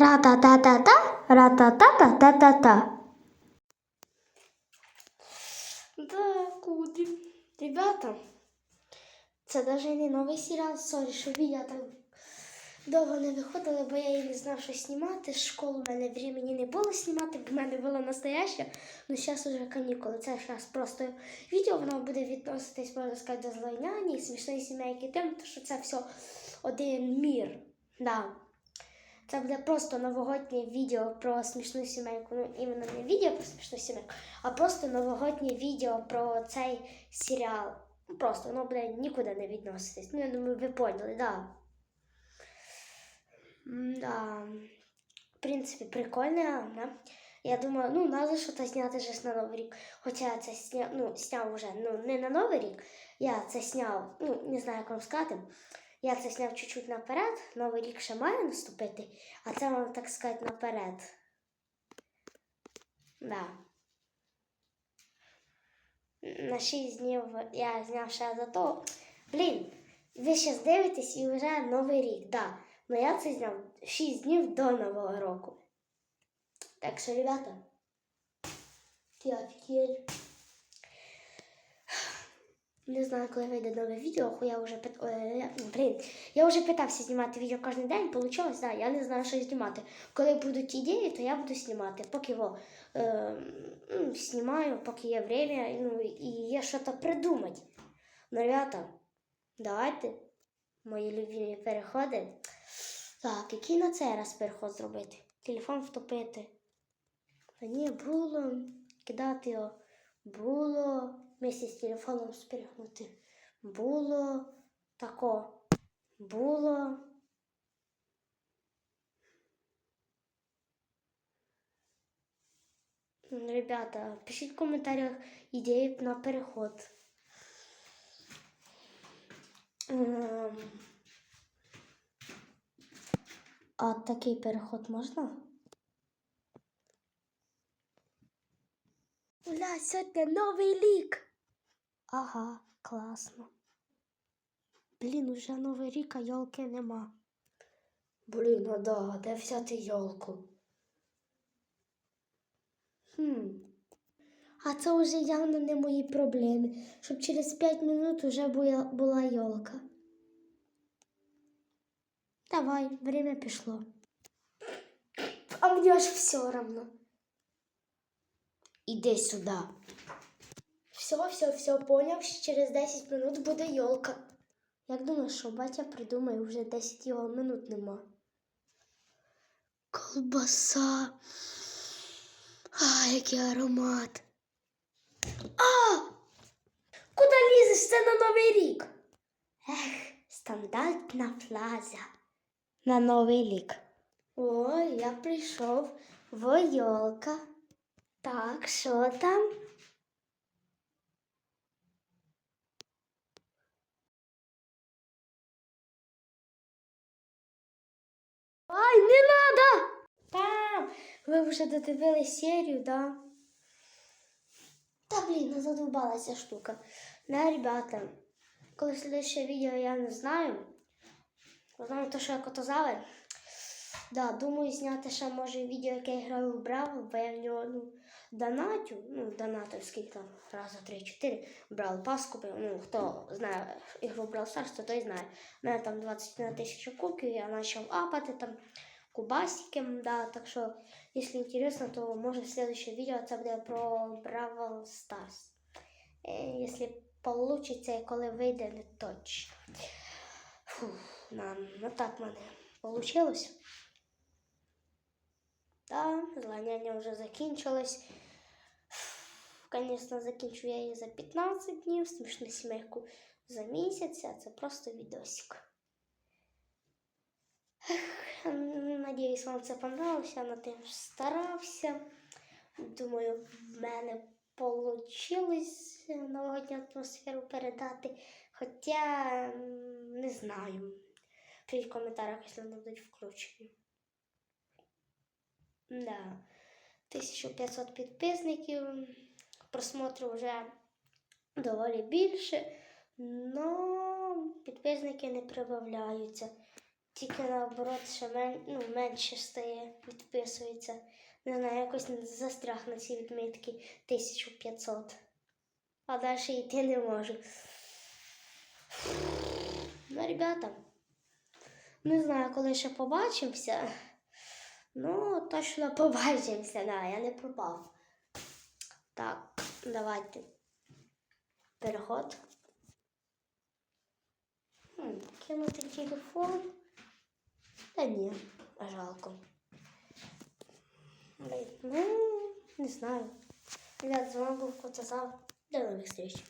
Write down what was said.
Ра-та-та-та-та, ра-та-та-та-та-та-та. Да, куди? Ребята, це навіть не новий серіал, сорі, що відео так довго не виходило, бо я і не знав, що знімати. З школи в мене времени не було знімати, бо в мене було настояще. Ну зараз уже канікули. Це зараз просто відео, воно буде відноситись, можна сказати, до злойняні, смішної сімейки, тим, що це все один мір. Да. Це буде просто новогоднє відео про смішну сімейку. Ну, іменно не відео про смішну сімейку, а просто новогоднє відео про цей серіал. Ну, Просто воно буде нікуди не відноситись. Ну, я думаю, ви поняли, да. Да. В принципі, прикольно, да? Я думаю, ну, треба щось зняти ж на Новий рік. Хоча я це сняв, ну, сняв вже ну, не на Новий рік. Я це сняв, ну, не знаю, як вам сказати. Я це сняв чуть-чуть наперед. Новий рік ще має наступити, а це вам, так сказати, наперед. Да. На 6 днів я зняв ще за то. Блін, ви зараз дивитесь і вже Новий рік, да. Но я це зняв 6 днів до Нового року. Так що, ребята, ти офігель. Не знаю, коли вийде нове відео, я вже пит... е, блін, я вже питався знімати відео кожен день, получилось, да, я не знаю, що знімати. Коли будуть ідеї, то я буду знімати. Поки во, е, знімаю, поки є время, ну, і є що то придумати. Ну, ребята, давайте, мої любимі переходи. Так, який на цей раз переход зробити? Телефон втопити. Та ні, було кидати його. Було вместе з телефоном спрягнути. Було тако. Було. Ребята, пишіть в коментарях ідеї на переход. А такий переход можна? Уля, сьогодні новий рік. Ага, класно. Блін, уже новий рік, а йолки нема. Блін, а да, де взяти йолку? Хм. А це вже явно не мої проблеми, щоб через 5 минут уже була, йолка. Давай, время пішло. А мені аж все равно. Іди сюди. Все, все, все, поняв, що через 10 минут буде йолка. Як думаєш, що батя придумає, вже 10 його минут нема. Колбаса. А, який аромат. А! Куди лізеш? Це на Новий рік? Ех, стандартна фраза. На Новий рік. Ой, я прийшов. Войолка. Так, що там? Ай, не надо! Там! Ви вже додивились серію, да? Та блін, ну задовбалася штука. Не, ребята, коли слідче відео я не знаю. Знаю те, що я котозали. Да, думаю, зняти ще може відео, яке я граю в Браво, бо я в нього ну, донатю, ну, донатив скільки там, раз, два, три, чотири, брав пас купив. Ну, хто знає ігру Brawl Stars, то той знає. У мене там 21 тисяча кубків, я почав апати там кубасики, да, так що, якщо інтересно, то може следующее відео це буде про Brawl Stars. Е, Якщо получиться і коли вийде, не точно. Фух, да, ну так мене получилось. Да, злоняння вже закінчилось. Звісно, закінчу я її за 15 днів, смішну сімейку за місяць, а це просто відосик. Надіюсь, вам це понравилось, я над тим старався. Думаю, в мене вийшло новогодню атмосферу передати. Хоча не знаю. Пишіть в коментарях, якщо вони будуть включені. Да. 1500 підписників. Просмотру вже доволі більше. Но підписники не прибавляються. Тільки наоборот, ще мен... ну, менше стає. відписується. Не знаю, якось застряг на цій відмітці 1500. А далі йти не можу. Ну, ребята, не знаю, коли ще побачимося. Ну, точно побачимося, да, я не пропав. Так, давайте. Переход. Хм, кинути телефон. Та ні, жалко. Ну, не знаю. Ребят, з вами був Котозав. До нових зустріч.